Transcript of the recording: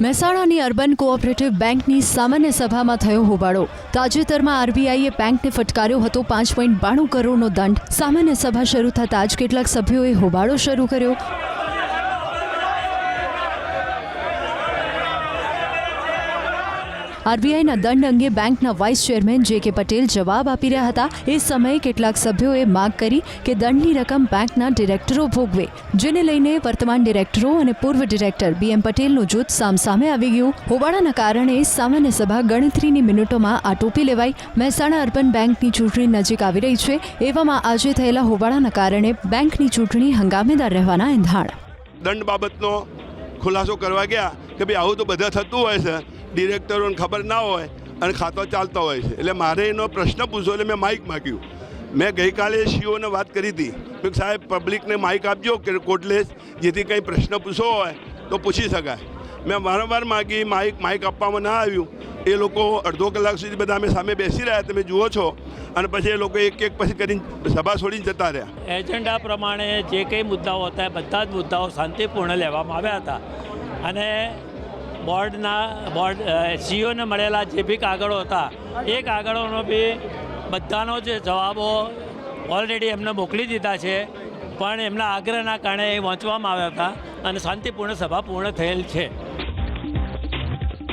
મહેસાણાની urban cooperative બેંકની સામાન્ય સભામાં થયો હોબાળો. તાજેતરમાં આરબીઆઈએ બેંકને ફટકાર્યો હતો પાંચ પોઈન્ટ બાણું કરોડનો દંડ. સામાન્ય સભા શરૂ થતાં જ કેટલાક સભ્યોએ હોબાળો શરૂ કર્યો. આરબીઆઈના દંડ અંગે બેંકના વાઇસ ચેરમેન જે કે પટેલ જવાબ આપી રહ્યા હતા. એ સમયે કેટલાક સભ્યોએ માંગ કરી કે દંડની રકમ બેંકના ડિરેક્ટરો ભોગવે, જેને લઈને વર્તમાન ડિરેક્ટરો અને પૂર્વ ડિરેક્ટર બીએમ પટેલનું જૂથ સામસામે આવી ગયું. હોબાળાના કારણે સામાન્ય સભા ગણતરીની મિનિટોમાં આટોપી લેવાઈ. મહેસાણા અર્બન બેંકની ચૂંટણી નજીક આવી રહી છે. એવામાં આજે થયેલા હોબાળાના કારણે બેંકની ચૂંટણી હંગામેદાર રહેવાના એંધાણ. દંડ બાબતનો ખુલાસો કરવા ગયા કે ભાઈ આવું તો બધા થતું હોય છે. ડિરેક્ટરોને ખબર ના હોય અને ખાતો ચાલતો હોય છે. એટલે મારે એનો પ્રશ્ન પૂછો, એટલે મેં માઇક માગ્યું. મેં ગઈકાલે સીઓને વાત કરી હતી. સાહેબ પબ્લિકને માઇક આપજો કે કોટલેસ જેથી કંઈ પ્રશ્ન પૂછવો હોય તો પૂછી શકાય. મેં વારંવાર માગી માઇક માઇક આપવામાં ના આવ્યું. એ લોકો અડધો કલાક સુધી બધા અમે સામે બેસી રહ્યા. તમે જુઓ છો. અને પછી એ લોકો એક એક પછી કરીને સભા છોડીને જતા રહ્યા. એજન્ડા પ્રમાણે જે કંઈ મુદ્દાઓ હતા એ બધા જ મુદ્દાઓ શાંતિપૂર્ણ લેવામાં આવ્યા હતા. અને બોર્ડના, બોર્ડ સીઓને મળેલા જે બી કાગળો હતા, એ કાગળોનો બી બધાનો જે જવાબો ઓલરેડી એમને મોકલી દીધા છે, પણ એમના આગ્રહના કારણે એ વાંચવામાં આવ્યા હતા અને શાંતિપૂર્ણ સભા પૂર્ણ થયેલ છે.